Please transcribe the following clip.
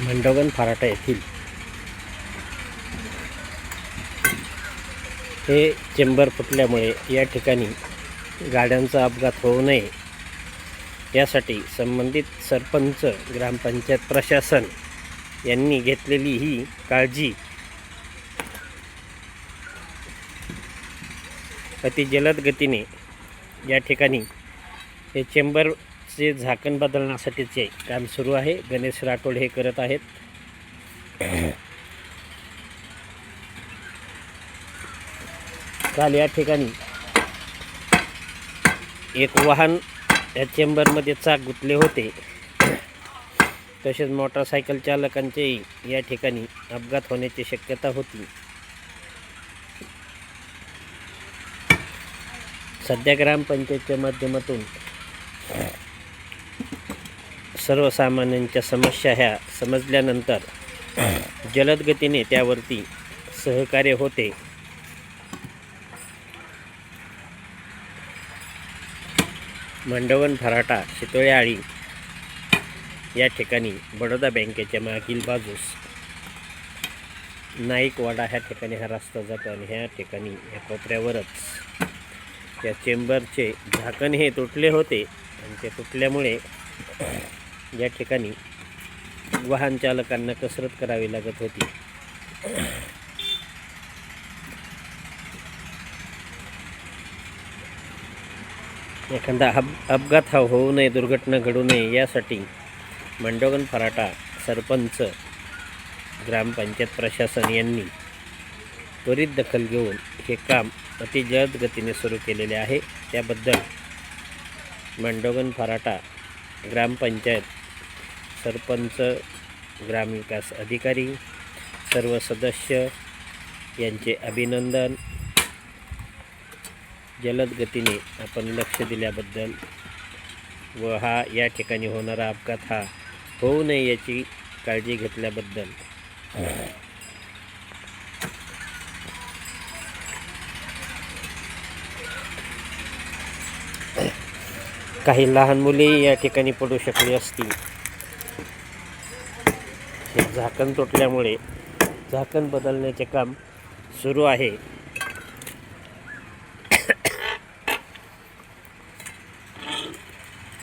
मंडवन फराटा येथील. हे चेंबर फुटल्यामुळे या ठिकाणी गाड्यांचा अपघात होऊ नये. यासाठी संबंधित सरपंच ग्रामपंचायत प्रशासन यांनी घेतलेली ही काळजी अति जलद गतीने या ठिकाणी हे चेंबर चेंबरचे झाकण बदलण्यासाठीचे काम सुरू आहे. गणेश राठोड हे करत आहेत. काल या ठिकाणी एक वाहन या चेंबरमध्ये चाक गुतले होते. तसेच मोटरसायकल चालकांचेही या ठिकाणी अपघात होण्याची शक्यता होती. सध्या ग्रामपंचायतच्या माध्यमातून सर्वसामान्यांच्या समस्या ह्या समजल्यानंतर जलद गतीने त्यावरती सहकार्य होते. मंडवन फराटा शितोळे आळी या ठिकाणी बडोदा बँकेच्या मागील बाजूस नाईकवाडा ह्या ठिकाणी हा रस्ता जातो आणि ह्या ठिकाणी या कोपऱ्यावरच त्या चेंबरचे झाकण हे तुटले होते. आणि ते तुटल्यामुळे या ठिकाणी वाहन चालकांना कसरत करावी लागत होती. एखादा अप अपघात हा होऊ नये दुर्घटना घडू नये यासाठी मंडोगन फराटा सरपंच ग्रामपंचायत प्रशासन यांनी त्वरित दखल घेऊन हे काम अति जलद गतीने सुरू केलेले आहे. त्याबद्दल मंडोगन फराटा ग्रामपंचायत सरपंच ग्रामविकास अधिकारी सर्व सदस्य यांचे अभिनंदन. जलद गतीने आपण लक्ष दिल्याबद्दल व हा या ठिकाणी होणारा अपघात हा होऊ नये याची काळजी घेतल्याबद्दल. काही लहान मुले या ठिकाणी पडू शकली असतील. हे झाकण तुटल्यामुळे झाकण बदलण्याचे काम सुरू आहे.